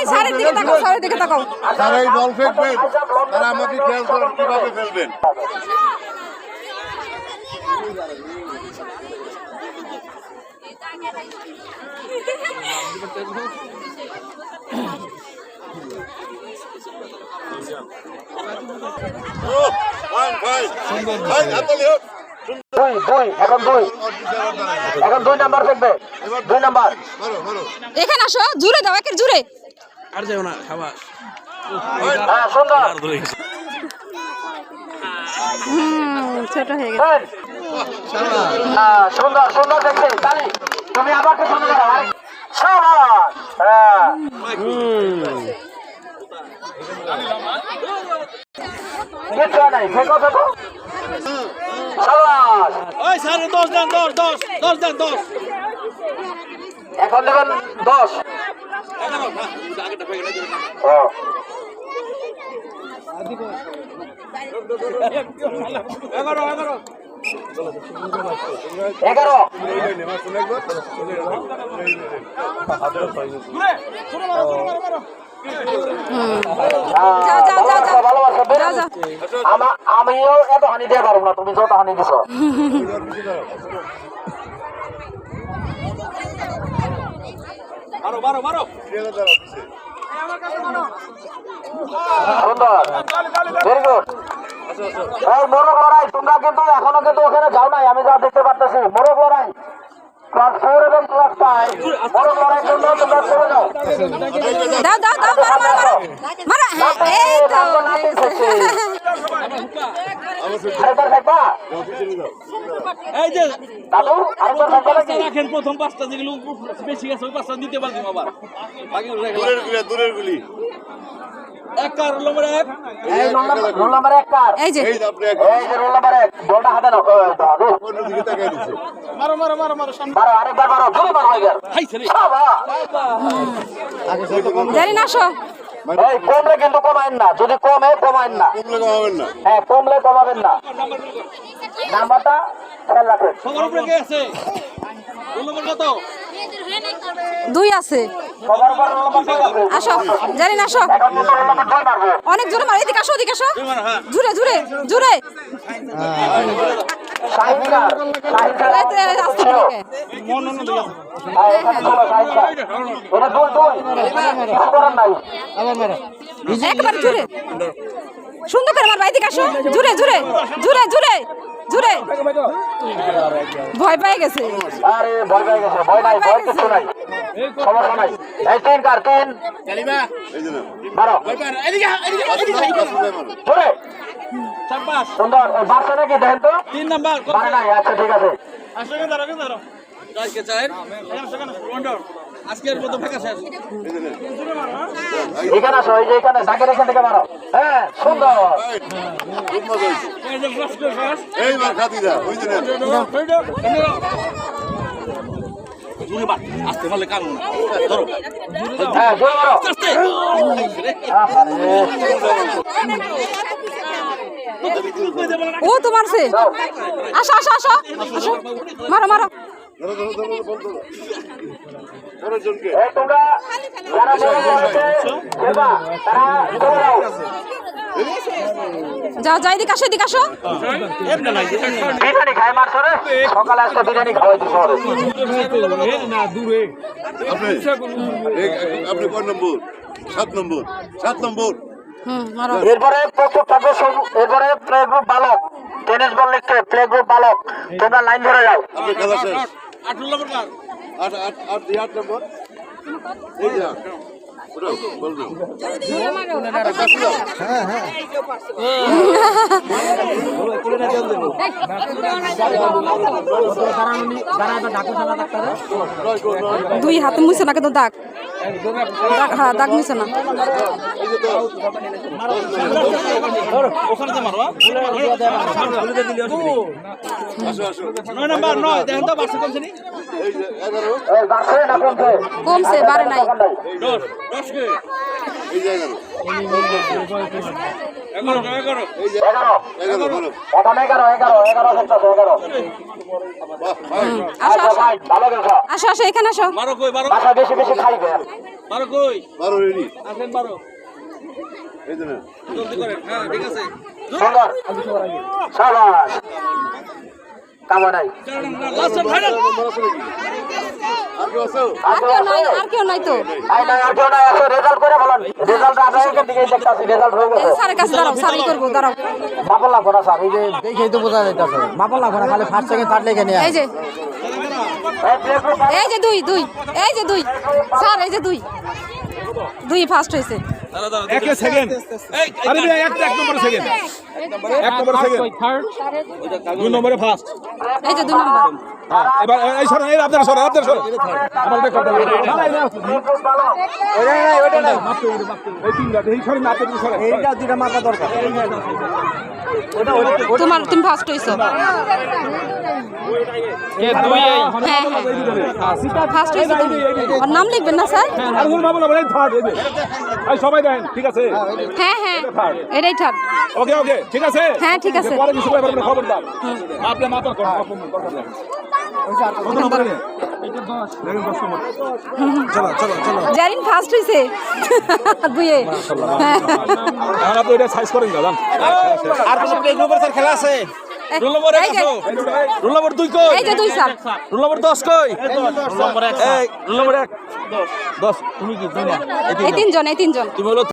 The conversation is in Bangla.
এই স্যারের দিকে তাকাও স্যারের দিকে তাকাও এই বল ফেলবেন তারা আমাকে খেয়াল করেন কীভাবে ফেলবেন। দুই দুই এখন দুই এখন দুই নাম্বার ফেলবে দুই নাম্বার। এখানে আসো জুড়ে দাও একের জুড়ে আর যাও না খাবা হ্যাঁ সুন্দর আর ধরে গেছে হুম ছোট হয়ে গেছে। হ্যাঁ, সুন্দর সুন্দর দেখছি তালি তুমি আমাকে দশ এখন দেবেন দশ এগারো। আমিও এত হানি দিয়ে পারব না তুমি যত হানি দিছো। সুন্দর। Very good. এই মোরগ লড়াই তোমরা কিন্তু এখনও কিন্তু ওখানে যাও নাই আমি যা দেখতে পারতেছি। মোরগ লড়াই। ক্লাস ফোর এবং ক্লাস ফাইভ। মোরগ লড়াই জন্য তোমরা চলে যাও দাও। দাও দাও মারো মারো মারো। মারো এই তো। আরেকবার থাকবা এই যে দাদু আরেকবার থাকবা নাকি? রাখেন প্রথম পাঁচটা যেগুলো বেশি গেছে ওই পাঁচটা দিতে পারছি আবার। দূরের গুলি দূরের গুলি। এক কার নম্বর এক? এই রোল নাম্বার এক কার? এই যে। এই যে আপনি এক। এই যে রোল নাম্বার এক বলটা হাতে নাও। দাদু। দিকে তাকাই দিচ্ছে মারো মারো মারো মারো সামনে। মারো আরেকবার মারো জোরে মারো এবার খাইছে রে। সাবাস। জানি না এই কমলে কিন্তু কমাইন না যদি কমে কমাইন না। কমলে কমাবেন না। হ্যাঁ কমলে কমাবেন না। নাম্বারটা খেয়াল রাখেন সবার উপরে কে আছে? রোল নম্বর কত? দুই আছে। আসো জানি না আসো। অনেক জোরে মারো এদিকে আসো এদিকে আসো। হ্যাঁ। জুড়ে জুড়ে জুড়ে। একবার জুড়ে। সুন্দর করে মারবা এদিকে আসো। জুড়ে জুড়ে জুড়ে জুড়ে জুড়ে। ভয় পেয়ে গেছে। আরে ভয় পেয়ে গেছে ভয় নাই ভয় কিছু নাই। সমস্যা নাই। এই তিন কার তিন এই যে মারো মারো জোরে চার পাঁচ সুন্দর ওই বাচ্চা নাকি দেখেন তো তিন নাম্বার মানে নাই আচ্ছা ঠিক আছে আসো কেন দাঁড়াও কেন আজকে চাই আজকের মতো ফাঁকা শেষ এখানে আসো এই যে এখানে জাগের এখান থেকে মারো হ্যাঁ সুন্দর খুব মজা হয়েছে এইবার খাতি দা ওই যে নেন। আসতে পারলে কাম না ধরো হ্যাঁ জোরে মারো আস্তে ও, তো মারছে। আসো আসো আসো। আসো। মারো মারো। তোমরা যাও। আসো, এদিকে আসো। বিরিয়ানি রে সকালে বিরিয়ানি খাওয়াই দিছো ওরে। আপনি আপনি কয় নম্বর? সাত নম্বর। সাত নম্বর। এরপরে প্রস্তুত থাকবে এরপরে প্লে গ্রুপ বালক টেনিস বল লিখতে প্লে গ্রুপ বালক তোমরা লাইন ধরে যাও আট নম্বর দুই হাতে মুছে না কিন্তু দাগ। হ্যাঁ দাগ মুছে না। কমছে বাড়ে নাই। দোকান নাই। দশ দশ কে এই যে এগারো। এগারো এগারো। এই যে এগারো। এগারো বলো। এগারো এগারো এগারো খেলতেছে এগারো। আসো আসো। আসো আসো এখানে আসো। বারো কই বারো? বাসা বেশি বেশি খাইবে। বারো কই? বারো রেডি। আসেন বারো। এই যে জলদি করেন। হ্যাঁ ঠিক আছে। সুন্দর। সাবাস কামা লাস্ট ফাইনাল। আর কেউ আছো নাই আর কেউ নাই তো। আই নাই আর কেউ নাই আসো রেজাল্ট করে বলেন। রেজাল্ট আপনাদের দিকে দেখতাছি রেজাল্ট হয়ে গেছে। স্যারের কাছে দাঁড়াও স্যারই করব দাঁড়াও। মাপল লাগবো স্যার এই যে দেখেই তো বোঝা যাইতেছে। মাপল লাগবো খালি ফার্স্ট সেকেন্ড থার্ড লেগে নিয়ে এই যে এই যে দুই দুই এই যে দুই। স্যার এই যে দুই। দুই ফার্স্ট হয়েছে। একে সেকেন্ড আরে ভাই একটা এক নম্বরে সেকেন্ড এক নম্বরে সেকেন্ড দুই নম্বরে ফার্স্ট এই যে দুই নম্বর হ্যাঁ এবার এই সরেন এই আপনারা সরেন আপনারা সরেন আমার এটা কথা বলি ওইটা নাই ওইটা নাই মাপতে ওইটা এই তিনটা এই সরেন আপনি সরেন এইটা দুইটা মাপা দরকার তোমার তুমি ফার্স্ট হ্যাঁ হ্যাঁ তুমি নাম লিখবেন না স্যার আর ভুল মাপা না থার্ড এই যে সবাই দেন ঠিক আছে? হ্যাঁ হ্যাঁ এটাই থাক। ওকে ওকে ঠিক আছে? হ্যাঁ, ঠিক আছে। পরে কিছু ব্যাপারে খবর দাও। আপনি মাপা কর দরকার নেই কত নম্বরে এটা 10 দেখেন 10 নম্বর। চলো চলো চলো। জারিন ফার্স্ট হ্যাঁ এটা সাইজ করেন দাদা। আর কোনো প্লে গ্রুপের স্যার খেলা আছে? রোল নম্বর এক আছো রোল নম্বর দুই কই? এই যে দুই স্যার রোল নম্বর দশ কই? রোল নম্বর এক এই রোল নম্বর এক। দশ। তুমি কি দুই না? এই তিনজন এই তিনজন। তুমি হলো